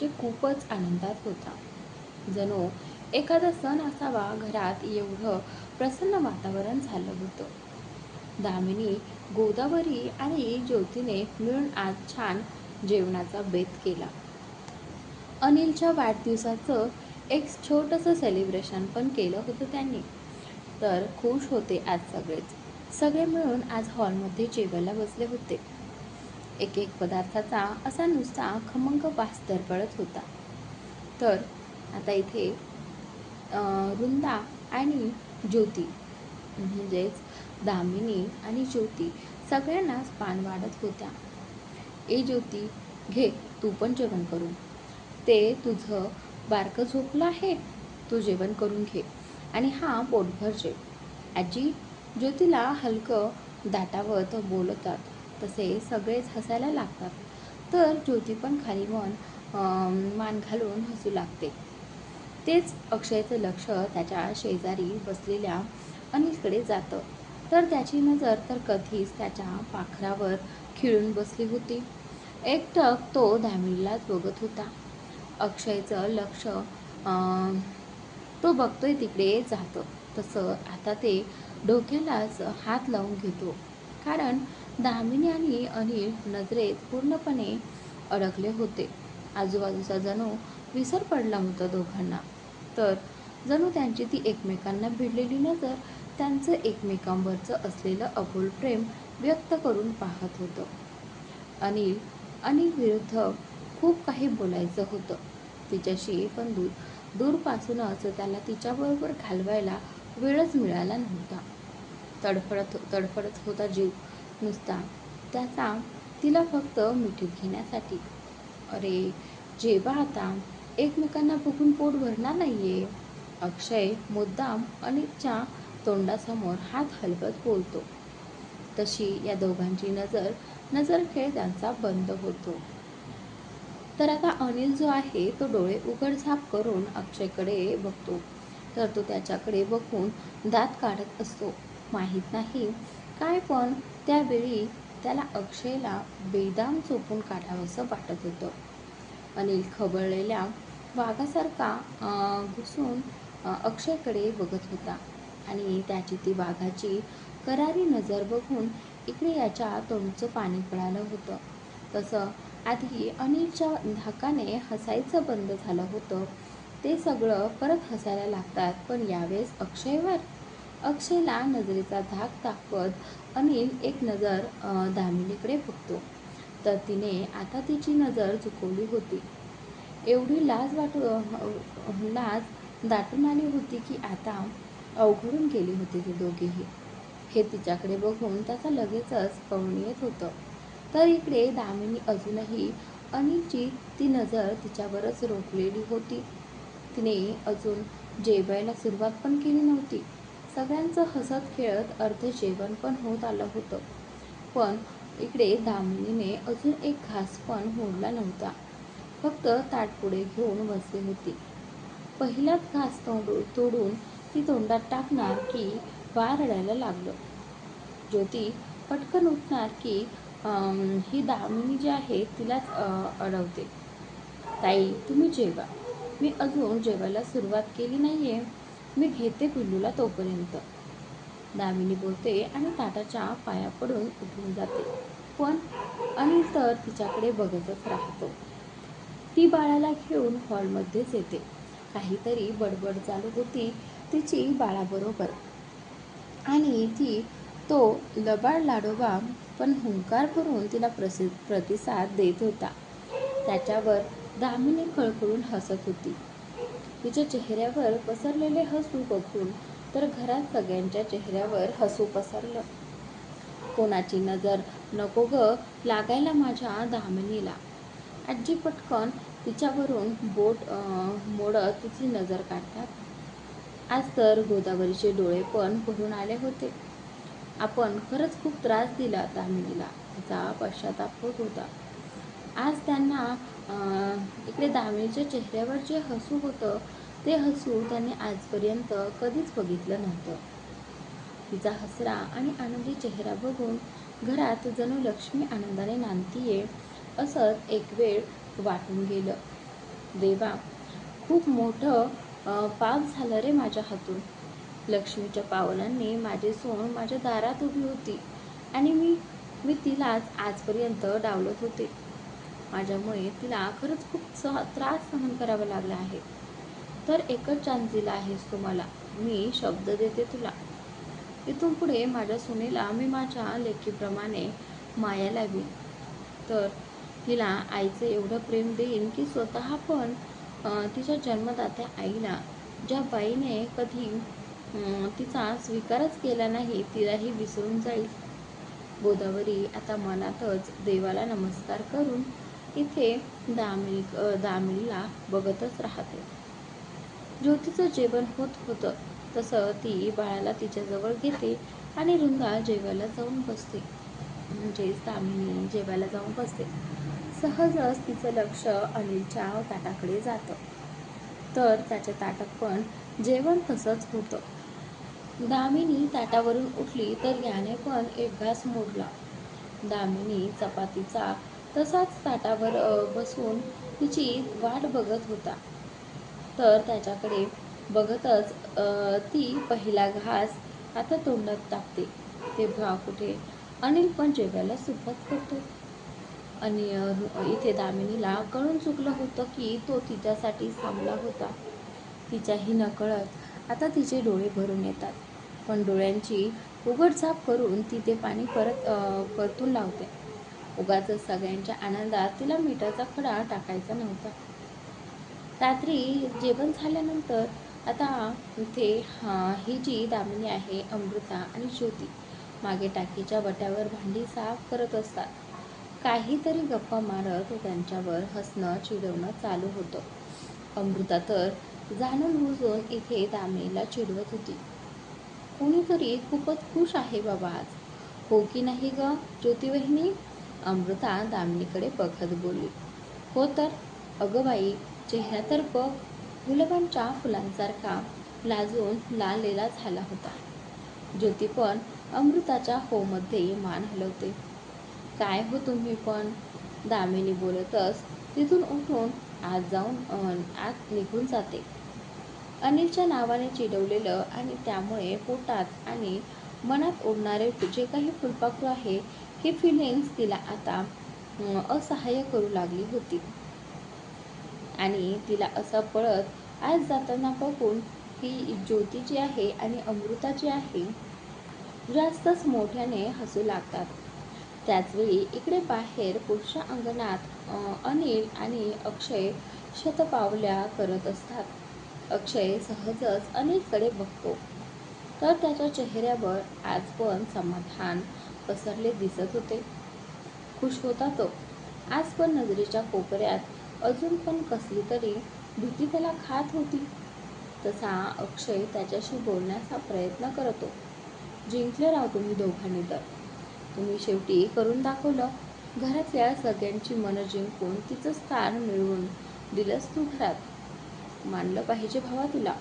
म्हणजे खूपच आनंदात होता. जणू एखादा सण असावा घरात एवढं प्रसन्न वातावरण झालं होतं. दामिनी गोदावरी आणि ज्योतीने मिळून आज छान जेवणाचा बेत केला. अनिलच्या वाढदिवसाचं एक छोटंसं सेलिब्रेशन पण केलं होतं त्यांनी. तर खुश होते आज सगळेच. सगळे मिळून आज हॉलमध्ये जेवायला बसले होते. एक एक पदार्थाचा असा नुसता खमंग वास पडत होता. तर आता इथे वृंदा आणि ज्योती म्हणजेच दामिनी आणि ज्योती सगळ्यांनाच पान वाढत होत्या. ए ज्योती घे तू पण जेवण करू ते तुझं बारकं झोपलं आहे? तू जेवण करून घे. आणि हा पोटभर जेव. आजी ज्योतीला हलकं दाटावत बोलतात. तसे सगळेच हसायला लागतात. तर ज्योती पण खाली मन मान घालून हसू लागते. तेच अक्षयचं लक्ष त्याच्या शेजारी बसलेल्या अनिलकडे जातं. तर त्याची नजर तर कधीच त्याच्या पाखरावर खिळून बसली होती. एकटक तो दामिनीलाच बघत होता. अक्षयचं लक्ष तो बघतोय तिकडे जातं. तसं आता ते डोक्यालाच हात लावून घेतो. कारण दामिनी आणि अनिल नजरेत पूर्णपणे अडकले होते. आजूबाजूचा जणू विसर पडला होता दोघांना. तर जणू त्यांची ती एकमेकांना भिडलेली नजर त्यांचं एकमेकांवरचं असलेलं अबोल प्रेम व्यक्त करून पाहत होतं. अनिल अनिल विरुद्ध खूप काही बोलायचं होतं. तिच्याशी पण दूर दूरपासूनच त्याला तिच्याबरोबर घालवायला वेळच मिळाला नव्हता. तडफडत हो- तडफडत होता जीव नुसता. त्याचा तिला फक्त मिठीत घेण्यासाठी. अरे जेव्हा आता एकमेकांना बघून पोट भरणार नाहीये. अक्षय मुद्दाम अनिलच्या तोंडासमोर हात हलवत बोलतो. तशी या दोघांची नजर नजर खेळ त्यांचा बंद होतो. तर आता अनिल जो आहे तो डोळे उघडझाप करून अक्षयकडे बघतो. तर तो त्याच्याकडे बघून दात काढत असतो. माहीत नाही. काय पण त्यावेळी त्याला अक्षयला बेदाम चोपून काढावंसं वाटत होतं. अनिल खबळलेल्या वाघासारखा घुसून अक्षयकडे बघत होता. आणि त्याची ती वाघाची करारी नजर बघून इकडे याच्या तोंडचं पाणी पडालं होतं. तसं आधी अनिलच्या धाकाने हसायचं बंद झालं होतं. ते सगळं परत हसायला लागतात पण यावेळेस अक्षयवर अक्षयला नजरेचा धाक दाखवत अनिल एक नजर दामिनीकडे बघतो. तर तिने आता तिची नजर चुकवली होती. एवढी लाज वाटू लाज दाटून आली होती की आता अवघडून गेली होती ती दोघेही. हे तिच्याकडे बघून त्याचा लगेचच कळून येत होतं. तर इकडे दामिनी अजूनही अनिलची ती नजर तिच्यावरच रोखलेली होती. तिने अजून जेवायला सुरुवात पण केली नव्हती. सगळ्यांचं हसत खेळत अर्ध जेवण पण होत आलं होतं. पण इकडे दामिनीने अजून एक घास पण मोडला नव्हता. फक्त ताटपुडे घेऊन बसली होती. पहिलाच घास तोडू तोडून ती तोंडात टाकणार की वार रडायला लागलं. ज्योती पटकन उठणार की ही दामिनी जी आहे तिलाच अडवते. ताई तुम्ही जेवा. मी अजून जेवायला सुरुवात केली नाही आहे मी घेते पिल्लूला तोपर्यंत. दामिनी बोलते आणि ताटाच्या पाया पडून उठून जाते. पण अनिल तर तिच्याकडे बघतच राहतो. ती बाळाला घेऊन हॉलमध्येच येते. काहीतरी बडबड चालू होती तिची बाळाबरोबर. आणि ती तो लबाड लाडोबा पण हुंकार करून तिला प्रसि प्रतिसाद देत होता. त्याच्यावर दामिनी कळकळून हसत होती. तिच्या चेहऱ्यावर पसरलेले हसू बघून तर घरात सगळ्यांच्या चेहऱ्यावर हसू पसरलं. कोणाची नजर नको ग लागायला माझ्या दामिनीला. आजी पटकन तिच्यावरून बोट मोडत तिची नजर काढतात. आज तर गोदावरीचे डोळे पण भरून आले होते. आपण खरंच खूप त्रास दिला दामिनीला. तिचा पश्चाताप होत होता. आज त्यांना इकडे दामिनीच्या चेहऱ्यावर जे हसू होतं ते हसू त्यांनी आजपर्यंत कधीच बघितलं नव्हतं. तिचा हसरा आणि आनंदी चेहरा बघून घरात जणू लक्ष्मी आनंदाने नांदतीये असंच एक वेळ वाटून गेलं. देवा खूप मोठं पाप झालं रे माझ्या हातून. लक्ष्मीच्या पावलांनी माझे सोन माझ्या दारात उभी होती आणि मी मी तिलाच आजपर्यंत डावलत होते. माझ्यामुळे तिला खरंच खूप सह त्रास सहन करावा लागला आहे. तर एकच चान्स दिला आहेस तुम्हाला मी शब्द देते तुला. इथून पुढे माझ्या सुनेला मी माझ्या लेकीप्रमाणे माया लावी तर तिला आईचं एवढं प्रेम देईन की स्वतः पण तिच्या जन्मदात्या आईला ज्या बाईने कधी तिचा स्वीकारच केला नाही तिलाही विसरून जाईल. गोदावरी आता मनातच देवाला नमस्कार करून इथे दामिनी दामिनीला बघतच राहते. ज्योतीचं जेवण होत होतं तसं ती बाळाला तिच्याजवळ घेते आणि रुंदा जेवायला जाऊन बसते. म्हणजेच दामिनी जेवायला जाऊन बसते. सहजच तिचं लक्ष अनिलच्या ताटाकडे जातं. तर त्याच्या ताटात पण जेवण तसंच होतं. दामिनी ताटावरून उठली तर याने पण एक घास मोडला. दामिनी चपातीचा तसाच ताटावर बसून तिची वाट बघत होता. तर त्याच्याकडे बघतच ती पहिला घास आता तोंडात टाकते. तेव्हा कुठे अनिल पण जेवायला सुरुवात करतो. आणि इथे दामिनीला कळून चुकलं होतं की तो तिच्यासाठी थांबला होता. तिच्याही नकळत आता तिचे डोळे भरून येतात. पण डोळ्यांची उघडझाप करून ती ते पाणी परत परतून लावते. उगाच सगळ्यांच्या आनंदात तिला मिठाचा खडा टाकायचा नव्हता. रात्री जेवण झाल्यानंतर आता इथे हा ही जी दामिनी आहे अमृता आणि ज्योती मागे टाकीच्या वट्यावर भांडी साफ करत असतात. काहीतरी गप्पा मारत त्यांच्यावर हसणं चिडवणं चालू होतं. अमृता तर जाणून बुजून इथे दामिनीला चिडवत होती. कोणीतरी खूपच खुश आहे बाबा आज. हो की नाही ग ज्योती वहिनी अमृता दामिनीकडे बघत बोलली. हो तर अगं बाई चेहरा तर बघ गुलाबांच्या फुलांसारखा लाजून लालेला झाला होता. ज्योती पण अमृताच्या होमध्ये मान हलवते. काय हो तुम्ही पण? दामिनी बोलतच तिथून उठून आत जाऊन अं, आत निघून जाते. अनिलच्या नावाने चिडवलेलं आणि त्यामुळे पोटात आणि मनात उडणारे जे काही फुलपाखरू आहे ही फिलिंग्स तिला आता असहाय्य करू लागली होती. आणि तिला असं पळत आज जाताना बघून ही ज्योती जी आहे आणि अमृता जी आहे जास्तच मोठ्याने हसू लागतात. त्याचवेळी इकडे बाहेर पुढच्या अंगणात अनिल आणि अक्षय शतपावल्या करत असतात. अक्षय सहजच अनिलकडे बघतो. तर त्याच्या चेहऱ्यावर आज पण समाधान पसरले दिसत होते. खुश होता तो. आज पण नजरेच्या कोपऱ्यात अजून पण कसली तरी भीती त्याला खात होती. तसा अक्षय त्याच्याशी बोलण्याचा प्रयत्न करतो. जिंकले राव तुम्ही दोघांनी तर. तुम्ही शेवटी करून दाखवलं. घरातल्या सगळ्यांची मनं जिंकून तिचं स्थान मिळवून दिलंस तू घरात. मानलं पाहिजे भावा तुला.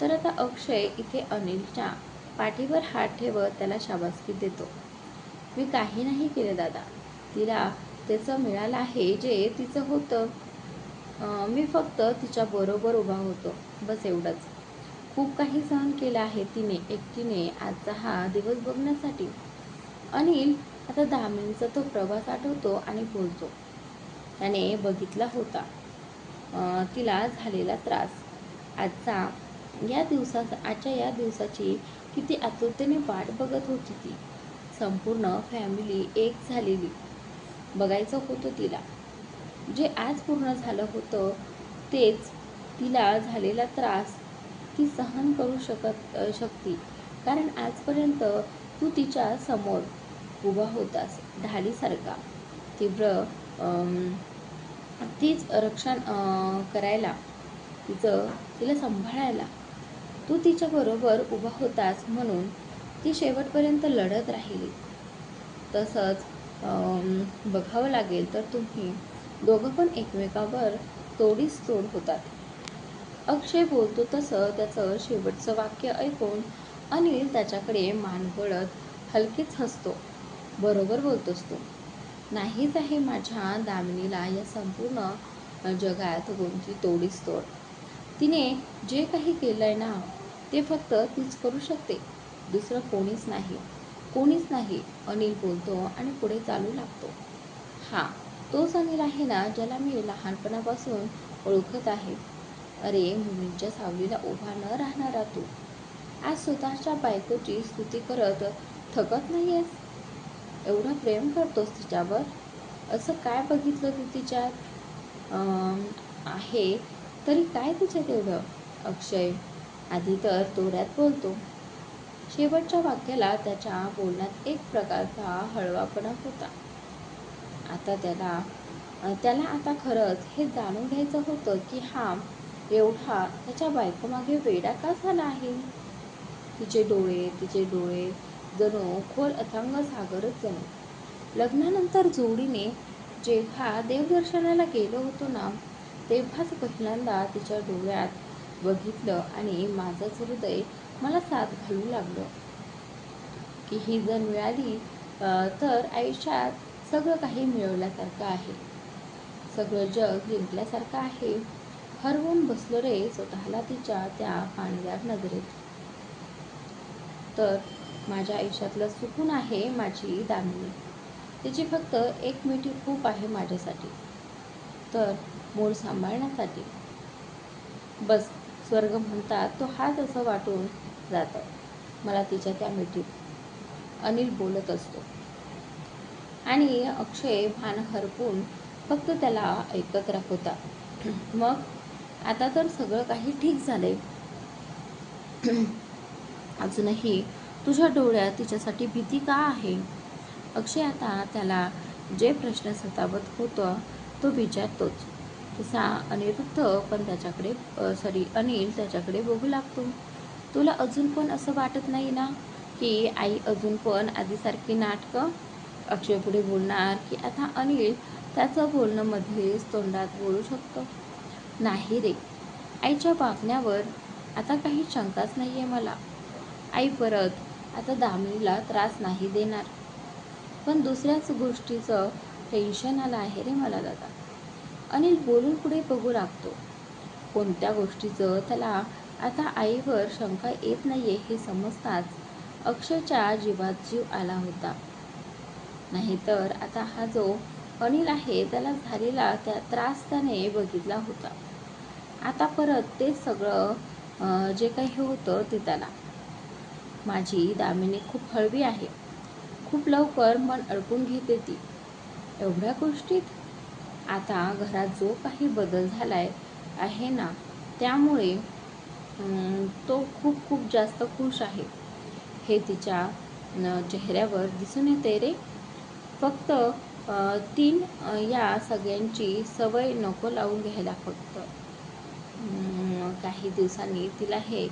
तर आता अक्षय इथे अनिलच्या पाठीवर हात ठेवत त्याला शाबासकी देतो. मी काही नाही केलं दादा. तिला त्याचं मिळालं आहे जे तिचं होतं. मी फक्त तिच्या बरोबर उभा होतो. बस एवढंच. खूप काही सहन केलं आहे तिने एकटीने आजचा हा दिवस बघण्यासाठी. अनिल आता दामिनीचा तो प्रवास आठवतो आणि बोलतो. त्याने बघितला होता. तिला झालेला त्रास. आजचा या दिवसा आजच्या या दिवसाची किती आतुरतेने वाट बघत होती ती. संपूर्ण फॅमिली एक झालेली. बघायचं होतं तिला. जे आज पूर्ण झालं होतं तेच तिला झालेला त्रास ती सहन करू शकत शकती. कारण आजपर्यंत तू तिच्या समोर उभा होतास ढालीसारखा तीव्र तीच रक्षण करायला तिचं तिला सांभाळायला. तू तिच्याबरोबर उभा होतास म्हणून ती शेवटपर्यंत लढत राहिली. तसंच बघावं लागेल तर तुम्ही दोघं पण एकमेकावर तोडीस तोड होतात. अक्षय बोलतो तसं त्याचं शेवटचं वाक्य ऐकून अनिल त्याच्याकडे मान वळत हलकेच हसतो. बरोबर बोलतोस तू. नाहीच आहे माझ्या दामिनीला या संपूर्ण जगात कोणती तोडीस तोड. तिने जे काही केलं आहे ना ते फक्त तीच करू शकते. दुसरं कोणीच नाही. कोणीच नाही अनिल बोलतो आणि पुढे चालू लागतो. हां तोच अनिल आहे ना ज्याला मी लहानपणापासून ओळखत आहे. अरे मुलींच्या सावलीला उभा न राहणारा तू. आज स्वतःच्या बायकोची स्तुती करत थकत नाही आहेस एवढं प्रेम करतोस तिच्यावर? असं काय बघितलं तू तिच्यात? आहे तरी काय तिच्यात एवढं? अक्षय आधी तर तोऱ्यात बोलतो. शेवटच्या वाक्याला त्याच्या बोलण्यात एक प्रकारचा हळवापणा होता. आता त्याला त्याला आता खरंच हे जाणून घ्यायचं होतं की हा एवढा त्याच्या बायकोमागे वेडा का झाला आहे? तिचे डोळे तिचे डोळे जणू खोल अथांग सागरच जणू. लग्नानंतर जोडीने जेव्हा देवदर्शनाला गेलो होतो ना तेव्हाच पहिल्यांदा तिच्या डोळ्यात बघितलं आणि माझंच हृदय मला साथ घालू लागलं. की ही जर मिळाली तर आयुष्यात सगळं काही मिळवल्यासारखं आहे. सगळं जग जिंकल्यासारखं आहे. हरवून बसलो रे स्वतःला तिच्या त्या पाणीदार नजरेत. तर माझ्या आयुष्यातलं सुकून आहे माझी दामिनी. तिची फक्त एक मिठी खूप आहे माझ्यासाठी. तर मूळ सांभाळण्यासाठी. बस स्वर्ग म्हणतात तो हात असं वाटून जातं. मला तिच्या त्या मिठीत अनिल बोलत असतो. आणि अक्षय भान हरपून फक्त त्याला ऐकत राखवतात होता मग आता तर सगळं काही ठीक झालंय. अजूनही तुझ्या डोळ्यात तिच्यासाठी भीती का आहे? अक्षय आता त्याला जे प्रश्न सतावत होतं तो विचारतोच. तसा अनिरुद्ध पण त्याच्याकडे सॉरी अनिल त्याच्याकडे बघू लागतो. तुला अजून पण असं वाटत नाही ना की आई अजून पण आधीसारखी नाटकं अक्षय पुढे बोलणार की आता अनिल त्याचं बोलणं मध्येच तोंडात बोलू शकतो? नाही रे. आईच्या वागण्यावर आता काही शंकाच नाही आहे मला. आई परत आता दामिनीला त्रास नाही देणार. पण दुसऱ्याच गोष्टीचं टेन्शन आलं आहे रे मला दादा. अनिल बोलून पुढे बघू लागतो. कोणत्या गोष्टीचं त्याला आता आईवर शंका येत नाही आहे हे समजताच अक्षयच्या जीवात जीव आला होता. नाहीतर आता हा जो अनिल आहे त्याला झालेला त्या त्रास त्याने बघितला होता. आता परत ते सगळं जे काही होतं ते त्याला. माझी दामिनी खूप हळवी आहे. खूप लवकर मन अडकून घेते ती. एवढ्या गोष्टीत आता घरात जो काही बदल झाला आहे ना त्यामुळे तो खूप खूप जास्त खुश आहे. हे तिच्या चेहऱ्यावर दिसून येते रे. फक्त तीन या सगळ्यांची सवय नको लावून घ्यायला फक्त. काही दिवसांनी तिला हे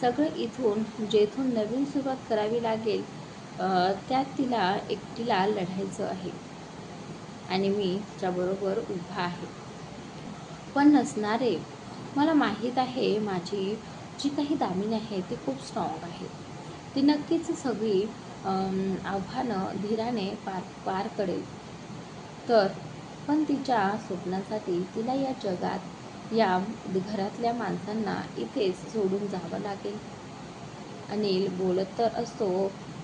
सगळं इथून जेथून नवीन सुरुवात करावी लागेल त्यात तिला एकटीला लढायचं आहे. आणि मी तिच्याबरोबर उभा आहे. पण नसणारे मला माहीत आहे माझी जी काही दामिनी आहे ती खूप स्ट्रॉंग आहे. ती नक्कीच सगळी आव्हानं धीराने पार पार करेल. तर पण तिच्या स्वप्नासाठी तिला या जगात या घरातल्या माणसांना इथेच सोडून जावं लागेल. अनिल बोलत तर असतो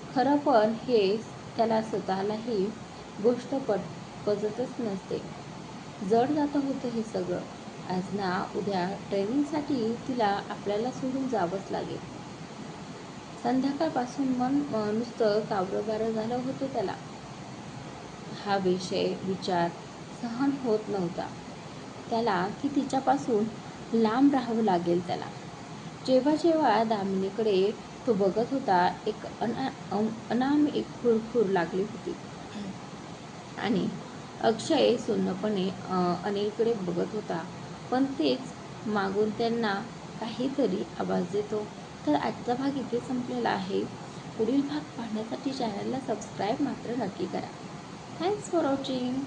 खरं पण हे त्याला स्वतःलाही गोष्ट पट पचतच नसते. जड जातं होतं हे सगळं. आज ना उद्या ट्रेनिंगसाठी तिला आपल्याला सोडून जावंच लागेल. संध्याकाळपासून मन नुसतं कावरंबारं झालं होतं त्याला. हा विषय विचार सहन होत नव्हता. त्याला की तिच्यापासून लांब राहावं लागेल त्याला. जेव्हा जेव्हा दामिनीकडे तो बघत होता एक अना अनाम एक खुरखुर लागली होती. आणि अक्षय सुन्नपणे अनिलकडे बघत होता. पण तेच मागून त्यांना काहीतरी आवाज देतो. तर आजचा भाग इथे संपलेला आहे. पुढील भाग पाहण्यासाठी चॅनलला सबस्क्राईब मात्र नक्की करा. Thanks for watching